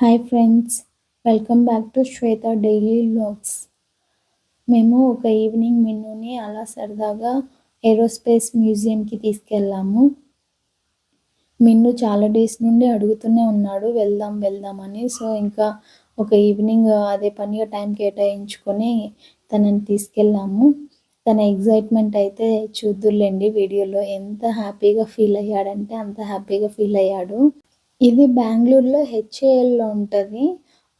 Hi friends welcome back to Shweta daily vlogs. మేము ఒక evening మిన్నుని అలా సరదాగా ఏరోస్పేస్ మ్యూజియంకి తీసుకెళ్ళాము. మిన్ను చాలా డేస్ నుండి అడుగుతూనే ఉన్నాడు వెళ్దాం వెళ్దామని సో ఇంకా ఒక ఈవినింగ్ అదే పనిగా టైం కేటాయించుకొని తనని తీసుకెళ్ళాము. తన ఎగ్జైట్మెంట్ అయితే చూద్దుర్లేండి వీడియోలో ఎంత హ్యాపీగా ఫీల్ అయ్యాడంటే అంత హ్యాపీగా ఫీల్ అయ్యాడు. ఇది బెంగళూరులో హెచ్ఏఎల్లో ఉంటుంది.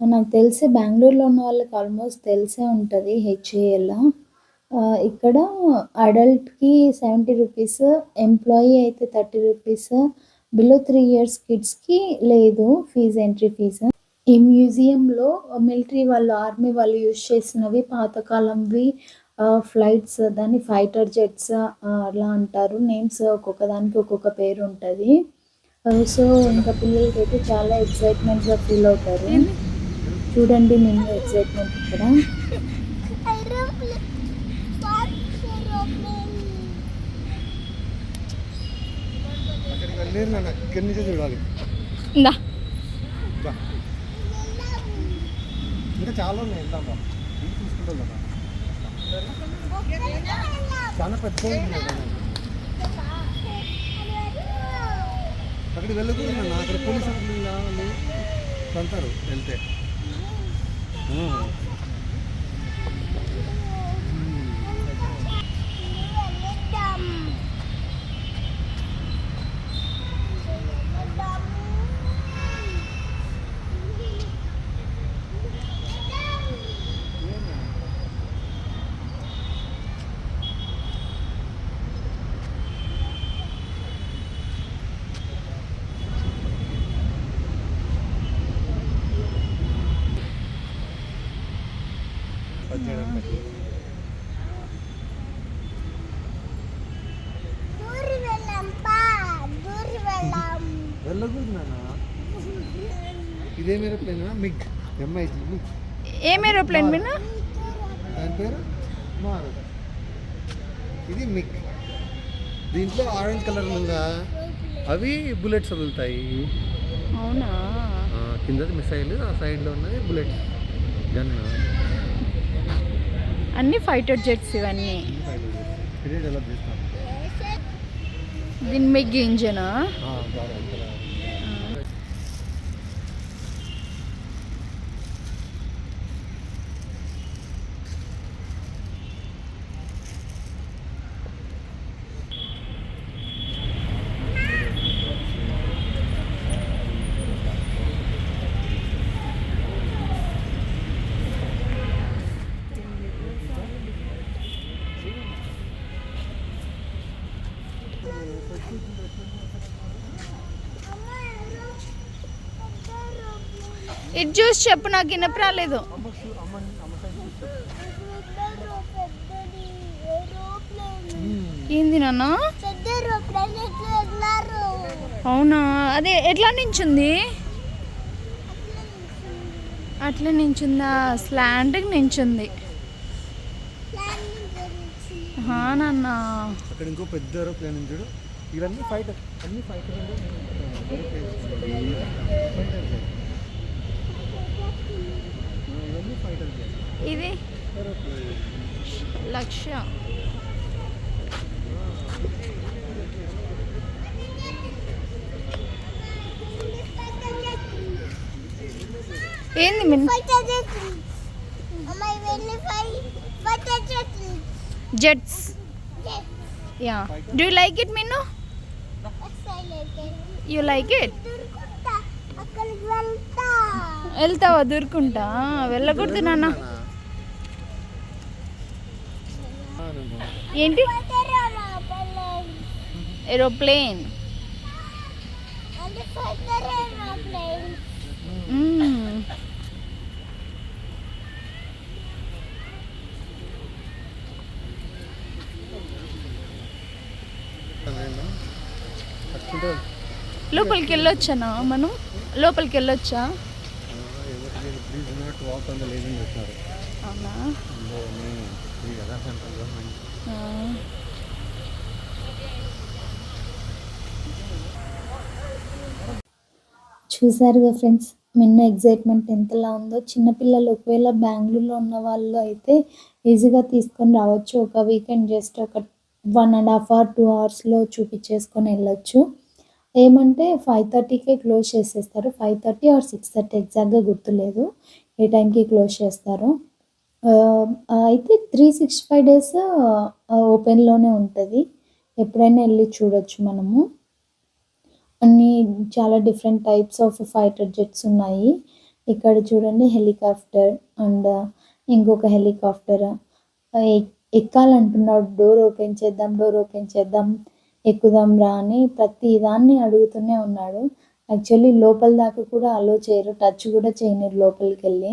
నాకు తెలిసి బెంగళూరులో ఉన్న వాళ్ళకి ఆల్మోస్ట్ తెలిసే ఉంటుంది హెచ్ఏఎల్. ఇక్కడ అడల్ట్కి సెవెంటీ రూపీస్ ఎంప్లాయీ అయితే thirty rupees below three years కిడ్స్కి లేదు ఫీజు ఎంట్రీ ఫీజు. ఈ మ్యూజియంలో మిలిటరీ వాళ్ళు ఆర్మీ వాళ్ళు యూజ్ చేసినవి పాతకాలంవి ఫ్లైట్స్ దాన్ని ఫైటర్ జెట్స్ అలా అంటారు. నేమ్స్ ఒక్కొక్క దానికి ఒక్కొక్క పేరు ఉంటుంది. సో ఇంకా పిల్లలకి అయితే చాలా ఎక్సైట్మెంట్గా ఫీల్ అవుతారు. చూడండి మేము ఎక్సైట్మెంట్ ఇక్కడ. చూడాలి ఇందా. బా. ఇంకా చాలా ఉన్నాయి వెళ్దాం చాలా పెద్ద అక్కడ అక్కడికి వెళ్ళకూడదు అక్కడ పోలీసులు కావాలి అంటారు వెళ్తే. ఆ. పద్దెనిమిది వెళ్ళకూడదు నాన్న ఇదేం aeroplane? MiG. M I G MiG. ఏం ఏరోప్లేన్ మీద దాని పేరు? మారు. ఇది మిగ్. దీంట్లో ఆరెంజ్ కలర్ ఉందా? అవి బుల్లెట్స్ వదులుతాయి. అవునా? కిందది మిసైల్ ఆ సైడ్లో ఉన్నది బుల్లెట్ గన్ అన్ని ఫైటర్ జెట్స్ ఇవన్నీ. దీని మిగ్ ఇంజనా ఆ, బాగా చూసి చెప్పు నాకు వినపరాలేదు ఏంది నాన్న? అవునా? అదే ఎట్లా నించుంది? అట్లా నించుందా? స్లాంట్కి నించుంది. నాన్న. అక్కడ ఇంకో పెద్ద ఏరోప్లేన్ ఉంది చూడు. ఇవన్నీ ఫైటర్ అన్ని ఫైటర్ ఇవన్నీ ఫైటర్ ఇది లక్ష్య. ఏంది jets yeah do like it Minnu you like it వెళ్తావా? దూరుకుంటా? వెళ్ళకూడదు నాన్న. ఏంటి? ఏరోప్లేన్. ఏరోప్లేన్ లోపలికి వెళ్ళొచ్చానా? మనం? లోపలికి వెళ్ళొచ్చా? Please not walk on the lazing పెట్టినారు అవునా? అందులో నేను ఫ్రీ కదా సెంట్రల్ గవర్నమెంట్? ఆ. చూసారుగా ఫ్రెండ్స్ మిన్న ఎగ్జైట్మెంట్ ఎంతలా ఉందో. చిన్నపిల్లలు ఒకవేళ బెంగళూరులో ఉన్న వాళ్ళు అయితే ఈజీగా తీసుకొని రావచ్చు. ఒక వీకెండ్ జస్ట్ ఒక one and half hour two అవర్స్లో చూపించేసుకొని వెళ్ళొచ్చు. ఏమంటే ఫైవ్ థర్టీకే క్లోజ్ చేసేస్తారు. Five thirty or six thirty ఎగ్జాక్ట్గా గుర్తులేదు. ఏ టైంకి క్లోజ్ చేస్తారు. అయితే త్రీ సిక్స్టీ ఫైవ్ డేస్ ఓపెన్లోనే ఉంటుంది. ఎప్పుడైనా వెళ్ళి చూడొచ్చు మనము. అన్ని చాలా different types of fighter jets ఉన్నాయి. ఇక్కడ చూడండి హెలికాప్టర్ అండ్ ఇంకొక హెలికాప్టర్. ఎక్కాలంటున్నాడు. డోర్ ఓపెన్ చేద్దాం డోర్ ఓపెన్ చేద్దాం ఎక్కుదాం రా అని ప్రతి దాన్ని అడుగుతూనే ఉన్నాడు. యాక్చువల్లీ లోపల దాకా కూడా అలో చేయరు. టచ్ కూడా చేయనిరు లోపలికి వెళ్ళి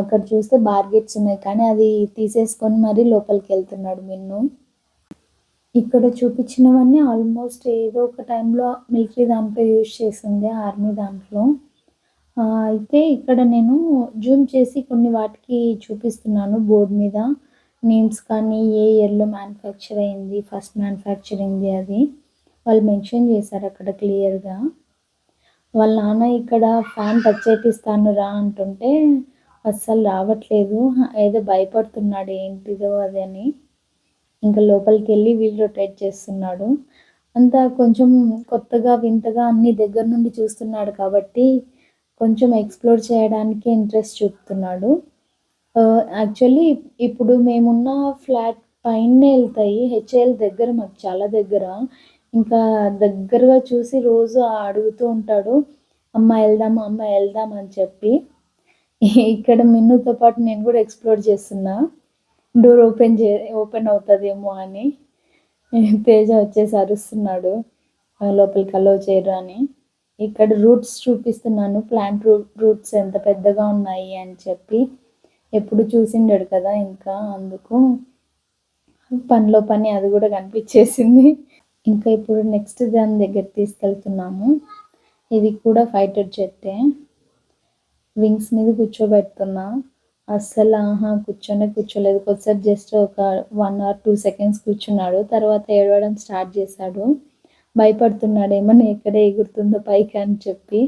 అక్కడ చూస్తే బార్గెట్స్ ఉన్నాయి. కానీ అది తీసేసుకొని మరీ లోపలికి వెళ్తున్నాడు మిన్ను. ఇక్కడ చూపించినవన్నీ ఆల్మోస్ట్ ఏదో ఒక టైంలో మిలిటరీ దాంట్లో యూజ్ చేసింది ఆర్మీ దాంట్లో. అయితే ఇక్కడ నేను జూమ్ చేసి కొన్ని వాటికి చూపిస్తున్నాను బోర్డు మీద. నేమ్స్ కానీ ఏ ఇయర్లో మ్యానుఫ్యాక్చర్ అయింది ఫస్ట్ మ్యానుఫ్యాక్చర్ అయింది అది. వాళ్ళు మెన్షన్ చేశారు అక్కడ క్లియర్గా వాళ్ళ నాన్న ఇక్కడ ఫ్యాన్ టచ్ చేపిస్తాను రా అంటుంటే అస్సలు రావట్లేదు. ఏదో భయపడుతున్నాడు ఏంటిదో అది అని. ఇంకా లోపలికి వెళ్ళి వీల్ రొటేట్ చేస్తున్నాడు. అంతా కొంచెం కొత్తగా వింతగా అన్ని దగ్గర నుండి చూస్తున్నాడు కాబట్టి కొంచెం ఎక్స్ప్లోర్ చేయడానికి ఇంట్రెస్ట్ చూపుతున్నాడు. యాక్చువల్లీ ఇప్పుడు మేమున్న ఫ్లాట్ పైన వెళ్తాయి. హెచ్ఏఎల్ దగ్గర మాకు చాలా దగ్గర. ఇంకా దగ్గరగా చూసి రోజు అడుగుతూ ఉంటాడు అమ్మ వెళ్దాం అమ్మ వెళ్దాం అని చెప్పి. ఇక్కడ మిన్నుతో పాటు నేను కూడా ఎక్స్ప్లోర్ చేస్తున్నా. డోర్ ఓపెన్ చే ఓపెన్ అవుతుందేమో అని. తేజ వచ్చేసి అరుస్తున్నాడు "ఆ, లోపలికి అలో చేయరు అని. ఇక్కడ రూట్స్ చూపిస్తున్నాను ప్లాంట్ రూట్స్ ఎంత పెద్దగా ఉన్నాయి అని చెప్పి. ఎప్పుడు చూసిండాడు కదా ఇంకా అందుకు పనిలో పని అది కూడా కనిపించేసింది. ఇంకా ఇప్పుడు నెక్స్ట్ దాని దగ్గర తీసుకెళ్తున్నాము. ఇది కూడా ఫైటర్ చెట్టే వింగ్స్ మీద కూర్చోబెడుతున్నా. అస్సలు ఆహా కూర్చొనే కూర్చోలేదు. కొద్దిసేపు జస్ట్ ఒక వన్ ఆర్ టూ సెకండ్స్ కూర్చున్నాడు. తర్వాత ఏడవడం స్టార్ట్ చేశాడు. భయపడుతున్నాడు ఏమన్నా ఎక్కడ ఎగురుతుందో పైకి అని చెప్పి.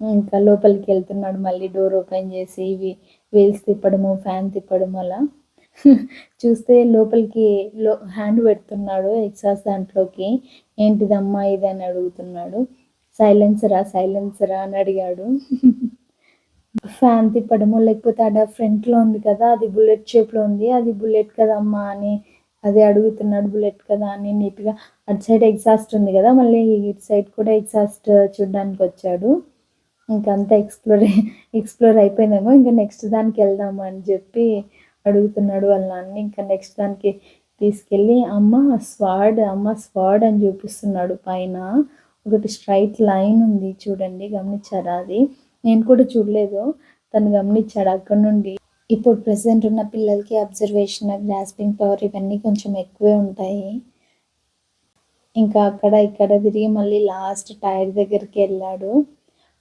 ఇంకా లోపలికి వెళ్తున్నాడు. మళ్ళీ డోర్ ఓపెన్ చేసి ఇవి వీల్స్ తిప్పడము ఫ్యాన్ తిప్పడం అలా. చూస్తే లోపలికి లో హ్యాండ్ పెడుతున్నాడు ఎక్సాస్ దాంట్లోకి. ఏంటిదమ్మా ఇది? అని అడుగుతున్నాడు. సైలెన్సరా సైలెన్సరా? అని అడిగాడు. ఫ్యాన్ తిప్పడము లేకపోతే ఆడ ఫ్రంట్లో ఉంది కదా అది బుల్లెట్ షేప్లో ఉంది అది బుల్లెట్ కదమ్మా అని అది అడుగుతున్నాడు బుల్లెట్ కదా అని నీట్గా. అటు సైడ్ ఎగ్జాస్ట్ ఉంది కదా మళ్ళీ ఇటు సైడ్ కూడా ఎగ్జాస్ట్ చూడడానికి వచ్చాడు. ఇంకా అంతా ఎక్స్ప్లోర్ ఎక్స్ప్లోర్ అయిపోయిందేమో ఇంకా నెక్స్ట్ దానికి వెళ్దాము అని చెప్పి అడుగుతున్నాడు వాళ్ళ నాన్న ఇంకా నెక్స్ట్ దానికి తీసుకెళ్ళి అమ్మ స్వాడ్ అమ్మ స్వాడ్ అని చూపిస్తున్నాడు పైన. ఒకటి స్ట్రైట్ లైన్ ఉంది చూడండి గమనించారా అది? నేను కూడా చూడలేదు తను గమనించాడు అక్కడ నుండి. ఇప్పుడు ప్రెసెంట్ ఉన్న పిల్లలకి అబ్జర్వేషన్ గ్రాస్పింగ్ పవర్ ఇవన్నీ కొంచెం ఎక్కువే ఉంటాయి. ఇంకా అక్కడ ఇక్కడ తిరిగి మళ్ళీ లాస్ట్ టైర్ దగ్గరికి వెళ్ళాడు.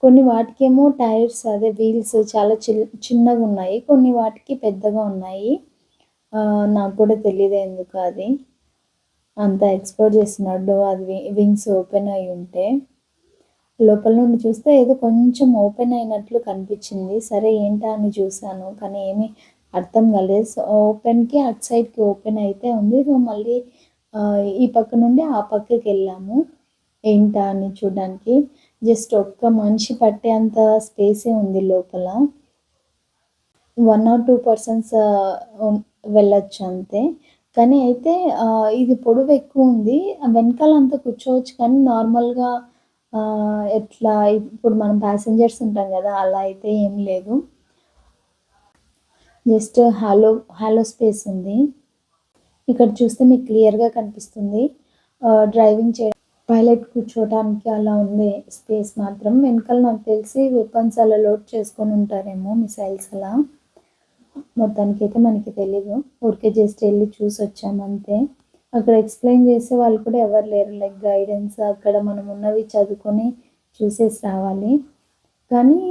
కొన్ని వాటికేమో టైర్స్ అదే వీల్స్ చాలా చి చిన్నగా ఉన్నాయి. కొన్ని వాటికి పెద్దగా ఉన్నాయి. నాకు కూడా తెలియదు ఎందుకు అది. అంత ఎక్స్ప్లోర్ చేస్తున్నాడు. అది వింగ్స్ ఓపెన్ అయి ఉంటే. లోపల నుండి చూస్తే ఏదో కొంచెం ఓపెన్ అయినట్లు కనిపించింది. సరే ఏంటా అని చూశాను. కానీ ఏమీ అర్థం కాలేదు. సో ఓపెన్కి అటు సైడ్కి ఓపెన్ అయితే ఉంది. సో మళ్ళీ ఈ పక్క నుండి ఆ పక్కకి వెళ్ళాము. ఏంటా అని చూడడానికి. జస్ట్ ఒక్క మనిషి పట్టేంత స్పేసే ఉంది లోపల. వన్ ఆర్ టూ పర్సన్స్ వెళ్ళొచ్చు అంతే. కానీ అయితే ఇది పొడవు ఎక్కువ ఉంది. వెనకాల అంతా కూర్చోవచ్చు కానీ నార్మల్గా ఎట్లా ఇప్పుడు మనం ప్యాసింజర్స్ ఉంటాం కదా అలా అయితే ఏం లేదు. జస్ట్ హాలో హాలో స్పేస్ ఉంది. ఇక్కడ చూస్తే మీకు క్లియర్గా కనిపిస్తుంది. డ్రైవింగ్ చేయడం పైలట్ కూర్చోవడానికి అలా ఉంది స్పేస్ మాత్రం వెనకాల నాకు తెలిసి వెపన్స్ అలా లోడ్ చేసుకొని ఉంటారేమో మిసైల్స్ అలా. మొత్తానికి అయితే మనకి తెలీదు. ఊరికే జస్ట్ వెళ్ళి చూసి వచ్చామంతే అక్కడ ఎక్స్ప్లెయిన్ చేసే వాళ్ళు కూడా ఎవరు లేరు. లైక్ గైడెన్స్ అక్కడ మనం ఉన్నవి చదువుకొని చూసేసి రావాలి. కానీ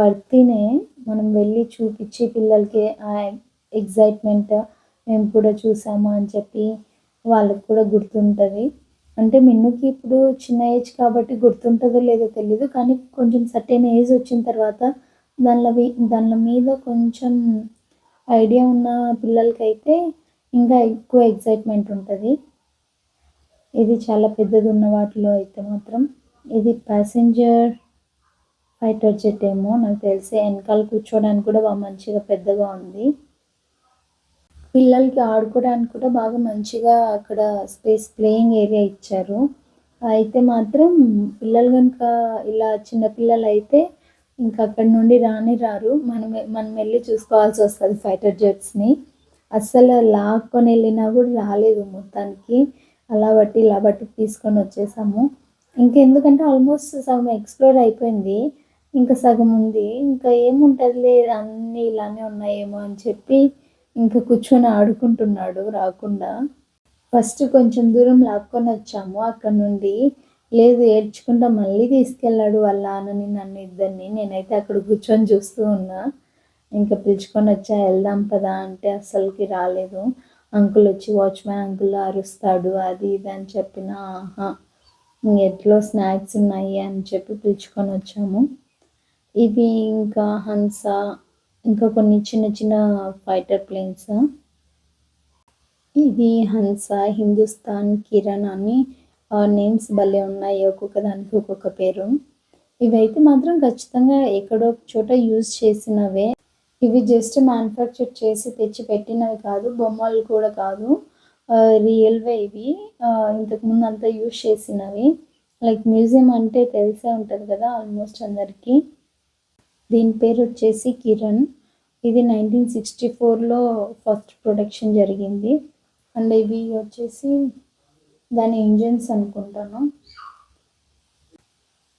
వర్తీనే మనం వెళ్ళి చూపించి పిల్లలకి ఆ ఎగ్జైట్మెంట్ మేము కూడా చూసాము అని చెప్పి వాళ్ళకి కూడా గుర్తుంటుంది. అంటే మిన్నుకి ఇప్పుడు చిన్న ఏజ్ కాబట్టి గుర్తుంటుందో లేదో తెలీదు కానీ కొంచెం సర్టెన్ ఏజ్ వచ్చిన తర్వాత దానిలో దానిలో మీద కొంచెం ఐడియా ఉన్న పిల్లలకైతే ఇంకా ఎక్కువ ఎగ్జైట్మెంట్ ఉంటుంది. ఇది చాలా పెద్దది ఉన్న వాటిలో అయితే మాత్రం. ఇది ప్యాసింజర్ ఫైటర్ జెట్ ఏమో నాకు తెలిసి వెనకాల కూర్చోడానికి కూడా బాగా మంచిగా పెద్దగా ఉంది. పిల్లలకి ఆడుకోవడానికి కూడా బాగా మంచిగా అక్కడ స్పేస్ ప్లేయింగ్ ఏరియా ఇచ్చారు. అయితే మాత్రం పిల్లలు కనుక ఇలా చిన్నపిల్లలు అయితే ఇంకా అక్కడ నుండి రాని రారు. మనం మనం వెళ్ళి చూసుకోవాల్సి వస్తుంది ఫైటర్ జెట్స్ని. అస్సలు లాక్కొని వెళ్ళినా కూడా రాలేదు మొత్తానికి. అలా బట్టి ఇలా బట్టి తీసుకొని వచ్చేసాము. ఇంకెందుకంటే ఆల్మోస్ట్ సగం ఎక్స్ప్లోర్ అయిపోయింది. ఇంకా సగం ఉంది. ఇంకా ఏముంటుందిలే అన్నీ ఇలానే ఉన్నాయేమో అని చెప్పి ఇంకా కూర్చొని ఆడుకుంటున్నాడు రాకుండా. ఫస్ట్ కొంచెం దూరం లాక్కొని వచ్చాము. అక్కడ నుండి లేదు ఏడ్చుకుంటా మళ్ళీ తీసుకెళ్ళాడు వాళ్ళ నాన్నని నన్ను ఇద్దరిని. నేనైతే అక్కడ కూర్చొని చూస్తూ ఉన్నా. ఇంకా పిలుచుకొని వచ్చా వెళ్దాం పదా అంటే అస్సలకి రాలేదు. అంకుల్ వచ్చి వాచ్మ్యాన్ అంకుల్ అరుస్తాడు అది ఇది అని చెప్పిన ఆహా ఎట్లో స్నాక్స్ ఉన్నాయి అని చెప్పి పిలుచుకొని వచ్చాము. ఇవి ఇంకా హంస ఇంకా కొన్ని చిన్న చిన్న ఫైటర్ ప్లేన్స్ ఇది హన్స హిందుస్థాన్ కిరణ్ అని నేమ్స్ భలే ఉన్నాయి. ఒక్కొక్క దానికి ఒక్కొక్క పేరు. ఇవైతే మాత్రం ఖచ్చితంగా ఎక్కడో ఒక చోట యూజ్ చేసినవే. ఇవి జస్ట్ మ్యానుఫ్యాక్చర్ చేసి తెచ్చి పెట్టినవి కాదు బొమ్మలు కూడా కాదు. రియల్వే ఇవి. ఇంతకుముందు అంతా యూజ్ చేసినవి. లైక్ మ్యూజియం అంటే తెలిసే ఉంటుంది కదా ఆల్మోస్ట్ అందరికీ. దీని పేరు వచ్చేసి కిరణ్. ఇది నైన్టీన్ సిక్స్టీ ఫోర్లో ఫస్ట్ ప్రొడక్షన్ జరిగింది. అండ్ ఇవి వచ్చేసి దాని ఇంజన్స్ అనుకుంటాను.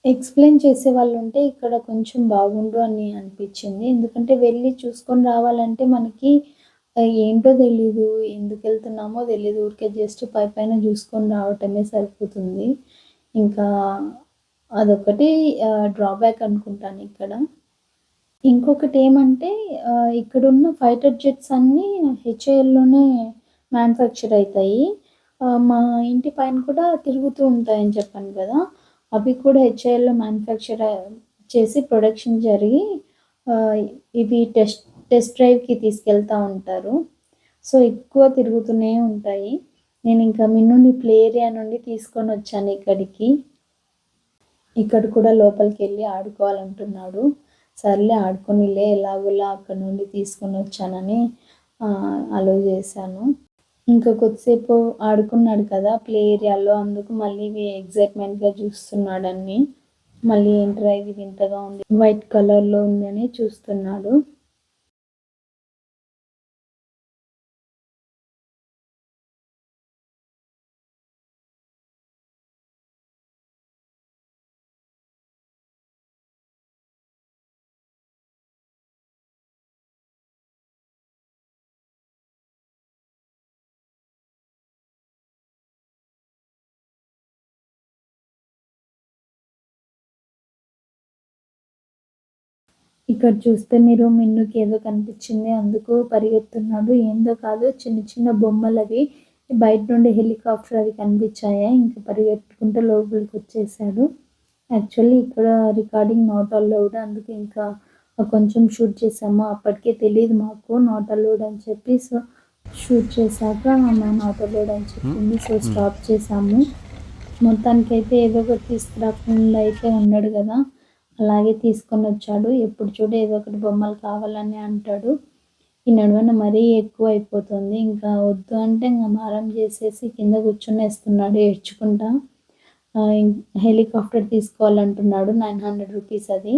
ఎక్స్ప్లెయిన్ చేసే వాళ్ళు ఉంటే ఇక్కడ కొంచెం బాగుండు అని అనిపించింది. ఎందుకంటే వెళ్ళి చూసుకొని రావాలంటే మనకి ఏంటో తెలీదు ఎందుకు వెళ్తున్నామో తెలీదు. ఊరికే జస్ట్ పై పైన చూసుకొని రావటమే సరిపోతుంది. ఇంకా అదొకటి డ్రాబ్యాక్ అనుకుంటాను ఇక్కడ. ఇంకొకటి ఏమంటే ఇక్కడున్న ఫైటర్ జెట్స్ అన్నీ హెచ్ఏఎల్లోనే మ్యానుఫ్యాక్చర్ అవుతాయి మా ఇంటి పైన కూడా తిరుగుతూ ఉంటాయని చెప్పాను కదా. అవి కూడా హెచ్ఐఎల్లో మ్యానుఫ్యాక్చర్ చేసి ప్రొడక్షన్ జరిగి ఇవి టెస్ట్ టెస్ట్ డ్రైవ్కి తీసుకెళ్తూ ఉంటారు. సో ఎక్కువ తిరుగుతూనే ఉంటాయి. నేను ఇంకా మిన్నుని ప్లే ఏరియా నుండి తీసుకొని వచ్చాను ఇక్కడికి. ఇక్కడ కూడా లోపలికి వెళ్ళి ఆడుకోవాలంటున్నాడు. సర్లే ఆడుకొనిలే ఎలాగోలా అక్కడ నుండి తీసుకొని వచ్చానని అలో చేశాను. ఇంకా కొద్దిసేపు ఆడుకున్నాడు కదా ప్లే ఏరియాలో అందుకు మళ్ళీ ఇవి ఎగ్జైట్మెంట్గా చూస్తున్నాడు అన్ని మళ్ళీ ఏంట్రా ఇది వింతగా ఉంది వైట్ కలర్లో ఉందని చూస్తున్నాడు. ఇక్కడ చూస్తే మీరు మిన్నుకి ఏదో కనిపించింది అందుకు పరిగెత్తున్నాడు. ఏందో కాదు చిన్న చిన్న బొమ్మలు అవి బయట నుండి హెలికాప్టర్ అవి కనిపించాయి? ఇంకా పరిగెట్టుకుంటూ లోపలికి వచ్చేసాడు. యాక్చువల్లీ ఇక్కడ రికార్డింగ్ నాట్ అలౌడ్ అందుకే ఇంకా కొంచెం షూట్ చేసాము అప్పటికే తెలియదు మాకు నాట్ అలౌడ్ అని చెప్పి. సో షూట్ చేశాక మా నాట్ అలౌడ్ అని చెప్పింది. సో స్టాప్ చేసాము మొత్తానికైతే ఏదో ఒకటి తీసుకురాకుండా అయితే ఉన్నాడు కదా. అలాగే తీసుకొని వచ్చాడు. ఎప్పుడు చూడు ఏదో ఒకటి బొమ్మలు కావాలని అంటాడు. ఈ నడువన మరీ ఎక్కువ అయిపోతుంది. ఇంకా వద్దు అంటే ఇంకా మారం చేసేసి కింద కూర్చునేస్తున్నాడు ఏడ్చుకుంటా. హెలికాప్టర్ తీసుకోవాలంటున్నాడు. నైన్ హండ్రెడ్ రూపీస్ అది.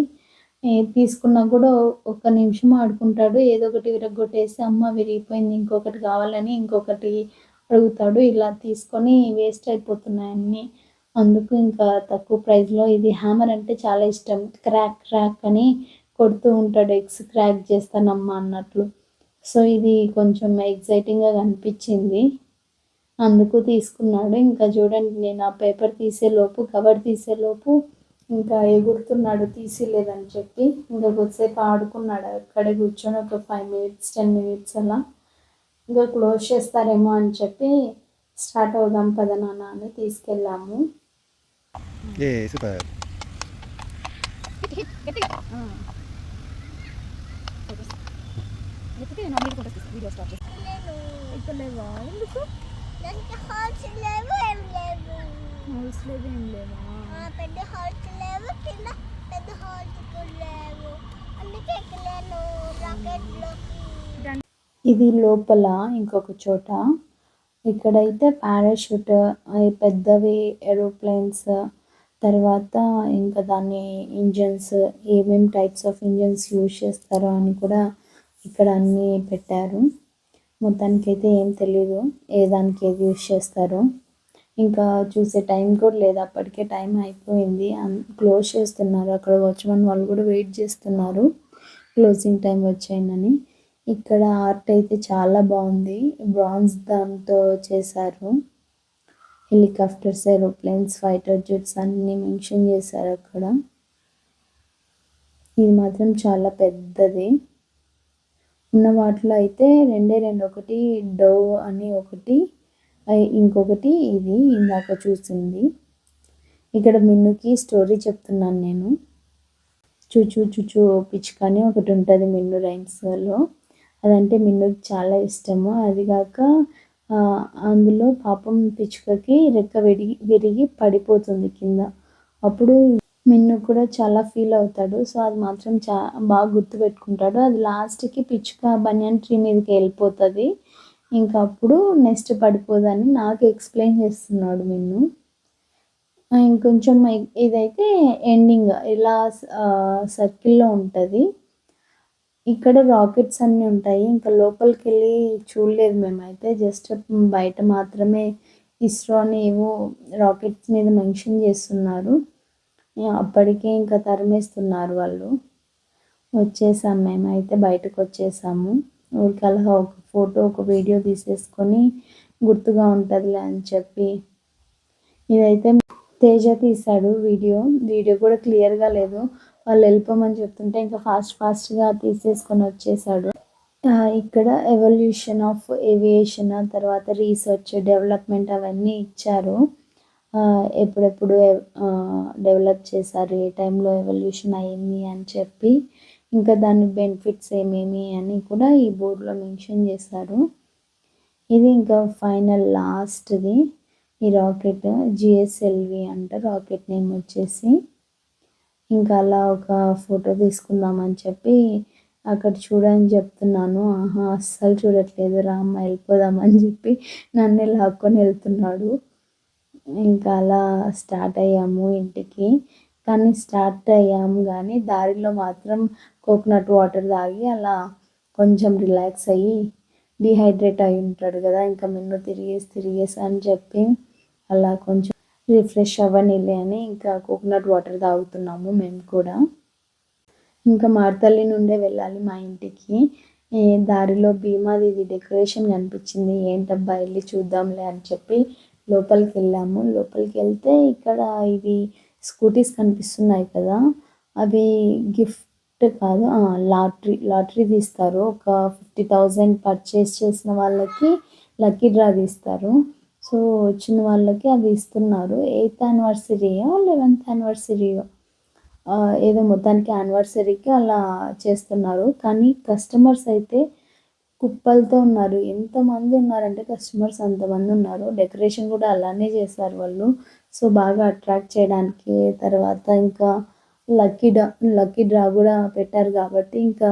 తీసుకున్నా కూడా ఒక్క నిమిషం ఆడుకుంటాడు. ఏదో ఒకటి విరగొట్టేసి అమ్మ విరిగిపోయింది ఇంకొకటి కావాలని ఇంకొకటి అడుగుతాడు. ఇలా తీసుకొని వేస్ట్ అయిపోతున్నాయి అన్నీ. అందుకు ఇంకా తక్కువ ప్రైస్లో ఇది హ్యామర్ అంటే చాలా ఇష్టం. క్రాక్ క్రాక్ అని కొడుతూ ఉంటాడు ఎగ్స్ క్రాక్ చేస్తానమ్మా అన్నట్లు. సో ఇది కొంచెం ఎగ్జైటింగ్గా కనిపించింది. అందుకు తీసుకున్నాడు. ఇంకా చూడండి నేను ఆ పేపర్ తీసేలోపు కవర్ తీసేలోపు ఇంకా ఎగురుతున్నాడు తీసిలేదని చెప్పి. ఇంకా కొద్దిసేపు ఆడుకున్నాడు. అక్కడే కూర్చొని ఒక ఫైవ్ మినిట్స్ టెన్ మినిట్స్ అలా. ఇంకా క్లోజ్ చేస్తారేమో అని చెప్పి స్టార్ట్ అవుదాం పద నాన్న అని తీసుకెళ్ళాము. ఏ సూపర్ ఇది లోపల ఇంకొక చోట. ఇక్కడైతే పారాషూట్ అవి పెద్దవి ఏరోప్లేన్స్ తర్వాత ఇంకా దాన్ని ఇంజన్స్ ఏమేమి టైప్స్ ఆఫ్ ఇంజన్స్ యూజ్ చేస్తారో అని కూడా ఇక్కడ అన్నీ పెట్టారు. మొత్తానికి అయితే ఏం తెలీదు ఏ దానికి ఏది యూజ్ చేస్తారో. ఇంకా చూసే టైం కూడా లేదు అప్పటికే టైం అయిపోయింది. క్లోజ్ చేస్తున్నారు. అక్కడ వాచ్మెన్ వాళ్ళు కూడా వెయిట్ చేస్తున్నారు. క్లోజింగ్ టైం వచ్చాయని ఇక్కడ ఆర్ట్ అయితే చాలా బాగుంది. బ్రాంజ్ దాంతో చేశారు. హెలికాప్టర్స్ ఏరోప్లేన్స్ ఫైటర్ జెట్స్ అన్నీ మెన్షన్ చేశారు అక్కడ. ఇది మాత్రం చాలా పెద్దది. ఉన్న వాటిలో అయితే రెండే రెండు ఒకటి డవ్ అని ఒకటి ఇంకొకటి ఇది ఇందాక చూసింది. ఇక్కడ మిన్నుకి స్టోరీ చెప్తున్నాను నేను. చూచు చుచు పిచ్చుక అని ఒకటి ఉంటుంది మిన్ను రైమ్స్లో. అదంటే మిన్నుకి చాలా ఇష్టము. అది కాక అందులో పాపం పిచ్చుకకి రెక్క విరిగి విరిగి పడిపోతుంది కింద. అప్పుడు మిన్ను కూడా చాలా ఫీల్ అవుతాడు. సో అది మాత్రం చా బాగా గుర్తుపెట్టుకుంటాడు అది లాస్ట్కి పిచ్చుక బనియన్ ట్రీ మీదకి వెళ్ళిపోతుంది. ఇంకా అప్పుడు నెక్స్ట్ పడిపోదని నాకు ఎక్స్ప్లెయిన్ చేస్తున్నాడు మిన్ను. ఇంకొంచెం ఇదైతే ఎండింగ్ ఇలా సర్కిల్లో ఉంటుంది. ఇక్కడ రాకెట్స్ అన్నీ ఉంటాయి. ఇంకా లోపలికి వెళ్ళి చూడలేదు మేమైతే. జస్ట్ బయట మాత్రమే ఇస్రో అని ఏవో రాకెట్స్ మీద మెన్షన్ చేస్తున్నారు. అప్పటికే ఇంకా తరిమేస్తున్నారు వాళ్ళు. వచ్చేసాం మేమైతే బయటకు వచ్చేసాము. ఊరికి అలా ఒక ఫోటో ఒక వీడియో తీసేసుకొని గుర్తుగా ఉంటుందిలే అని చెప్పి. ఇదైతే తేజ తీశాడు వీడియో. వీడియో కూడా క్లియర్గా లేదు. వాళ్ళు వెళ్ళిపోమని చెప్తుంటే ఇంకా ఫాస్ట్ ఫాస్ట్గా తీసేసుకొని వచ్చేసాడు. ఇక్కడ ఎవల్యూషన్ ఆఫ్ ఏవియేషన్ తర్వాత రీసెర్చ్ డెవలప్మెంట్ అవన్నీ ఇచ్చారు. ఎప్పుడెప్పుడు డెవలప్ చేశారు ఏ టైంలో ఎవల్యూషన్ అయింది అని చెప్పి ఇంకా దాని బెనిఫిట్స్ ఏమేమి అని కూడా ఈ బోర్డులో మెన్షన్ చేశారు. ఇది ఇంకా ఫైనల్ లాస్ట్ది ఈ rocket G S L V అంట రాకెట్ నేమ్ వచ్చేసి. ఇంకా అలా ఒక ఫోటో తీసుకుందామని చెప్పి అక్కడ చూడని చెప్తున్నాను. ఆహా అస్సలు చూడట్లేదు రామ్మ వెళ్ళిపోదామని చెప్పి నన్ను లాక్కొని వెళ్తున్నాడు. ఇంకా అలా స్టార్ట్ అయ్యాము ఇంటికి. కానీ స్టార్ట్ అయ్యాము కానీ దారిలో మాత్రం కోకోనట్ వాటర్ తాగి అలా కొంచెం రిలాక్స్ అయ్యి డిహైడ్రేట్ అయి ఉంటాడు కదా ఇంకా మిన్ను తిరిగేసి తిరిగేసి అని చెప్పి అలా కొంచెం రిఫ్రెష్ అవ్వనిలే అని ఇంకా కోకోనట్ వాటర్ తాగుతున్నాము మేము కూడా. ఇంకా మార్తల్లి నుండే వెళ్ళాలి మా ఇంటికి. దారిలో భీమాది ఇది డెకరేషన్ కనిపించింది. ఏంటబ్బా వెళ్ళి చూద్దాంలే అని చెప్పి లోపలికి వెళ్ళాము. లోపలికి వెళ్తే ఇక్కడ ఇది స్కూటీస్ కనిపిస్తున్నాయి కదా. అవి గిఫ్ట్ కాదు లాటరీ లాటరీ తీస్తారు. ఒక ఫిఫ్టీ థౌజండ్ పర్చేస్ చేసిన వాళ్ళకి లక్కీ డ్రా తీస్తారు. సో వచ్చిన వాళ్ళకి అవి ఇస్తున్నారు. ఎయిత్ యానివర్సరీయో లెవెన్త్ యానివర్సరీయో ఏదో మొత్తానికి యానివర్సరీకి అలా చేస్తున్నారు. కానీ కస్టమర్స్ అయితే కుప్పలతో ఉన్నారు. ఎంతమంది ఉన్నారంటే కస్టమర్స్ అంతమంది ఉన్నారు. డెకరేషన్ కూడా అలానే చేశారు వాళ్ళు. సో బాగా అట్రాక్ట్ చేయడానికి తర్వాత ఇంకా లక్కీ డ్రా లక్కీ డ్రా కూడా పెట్టారు కాబట్టి ఇంకా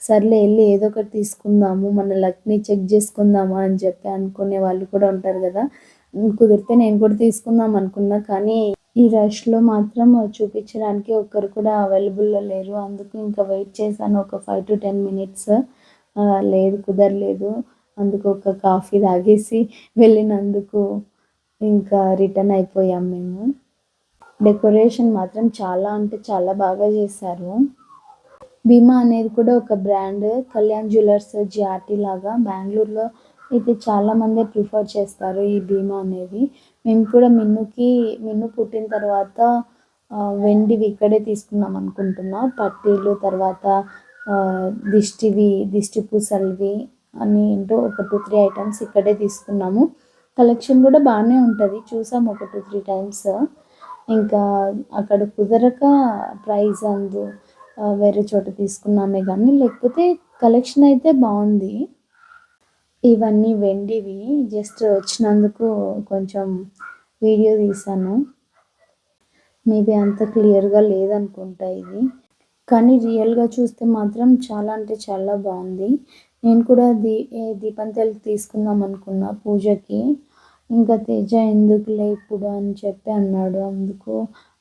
సర్లే వెళ్ళి ఏదో ఒకటి తీసుకుందాము మన లక్ని చెక్ చేసుకుందామా అని చెప్పి అనుకునే వాళ్ళు కూడా ఉంటారు కదా. కుదిరితే నేను కూడా తీసుకుందాం అనుకున్నా కానీ ఈ రష్లో మాత్రం చూపించడానికి ఒక్కరు కూడా అవైలబుల్లో లేరు. అందుకు ఇంకా వెయిట్ చేశాను ఒక ఫైవ్ టు టెన్ మినిట్స్. లేదు కుదరలేదు. అందుకు ఒక కాఫీ తాగేసి వెళ్ళినందుకు ఇంకా రిటర్న్ అయిపోయాం మేము. డెకరేషన్ మాత్రం చాలా అంటే చాలా బాగా చేశారు. భీమా అనేది కూడా ఒక బ్రాండ్. కళ్యాణ్ జ్యువెలర్స్ జిఆర్టీ లాగా బెంగళూరులో ఇది చాలామంది ప్రిఫర్ చేస్తారు ఈ భీమా అనేది. మేము కూడా మిన్నుకి మిన్ను పుట్టిన తర్వాత వెండివి ఇక్కడే తీసుకుందాం అనుకుంటున్నాం. పట్టీలు తర్వాత దిష్టివి దిష్టి పూసలవి అని ఏంటో ఒక టూ త్రీ ఐటమ్స్ ఇక్కడే తీసుకున్నాము. కలెక్షన్ కూడా బాగానే ఉంటుంది. చూసాము ఒక టూ త్రీ టైమ్స్ ఇంకా అక్కడ కుదరక ప్రైజ్ అందు వేరే చోట తీసుకున్నామే కానీ లేకపోతే కలెక్షన్ అయితే బాగుంది. ఇవన్నీ వెండివి. జస్ట్ వచ్చినందుకు కొంచెం వీడియో తీశాను. మేబీ అంత క్లియర్గా లేదనుకుంటా ఇది. కానీ రియల్గా చూస్తే మాత్రం చాలా అంటే చాలా బాగుంది. నేను కూడా దీ దీపం దీపంతలు తీసుకుందాం అనుకున్నా పూజకి. ఇంకా తేజ ఎందుకులే ఇప్పుడు అని చెప్పి అన్నాడు. అందుకు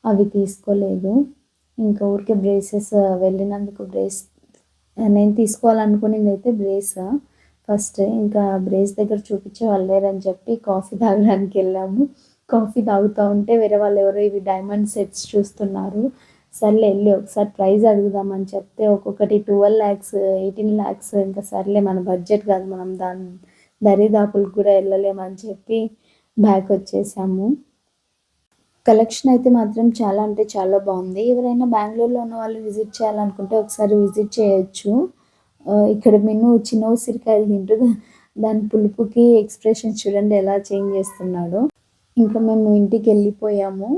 అవి తీసుకోలేదు. ఇంకా ఊరికే బ్రేసెస్ వెళ్ళినందుకు బ్రేస్ నేను తీసుకోవాలనుకునేది అయితే బ్రేస్ ఫస్ట్ ఇంకా బ్రేస్ దగ్గర చూపించే వాళ్ళు లేరని చెప్పి కాఫీ తాగడానికి వెళ్ళాము. కాఫీ తాగుతూ ఉంటే వేరే వాళ్ళు ఎవరో ఇవి డైమండ్ సెట్స్ చూస్తున్నారు. సర్లే వెళ్ళి ఒకసారి ప్రైజ్ అడుగుదామని చెప్తే ఒక్కొక్కటి ట్వెల్వ్ ల్యాక్స్ ఎయిటీన్ ల్యాక్స్ ఇంకా సర్లే మన బడ్జెట్ కాదు మనం దాని దరిదాపులకు కూడా వెళ్ళలేమని చెప్పి బ్యాక్ వచ్చేసాము. కలెక్షన్ అయితే మాత్రం చాలా అంటే చాలా బాగుంది. ఎవరైనా బెంగళూరులో ఉన్న వాళ్ళు విజిట్ చేయాలనుకుంటే ఒకసారి విజిట్ చేయొచ్చు. ఇక్కడ మెను చిన్న ఉసిరికాయలు తింటూ దాని పులుపుకి ఎక్స్ప్రెషన్ చూడండి ఎలా చేంజ్ చేస్తున్నాడు. ఇంకా మేము ఇంటికి వెళ్ళిపోయాము.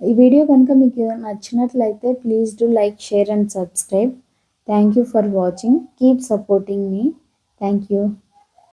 ఈ వీడియో కనుక మీకు నచ్చినట్లయితే please do like share and subscribe. Thank you for watching. Keep supporting me. Thank you.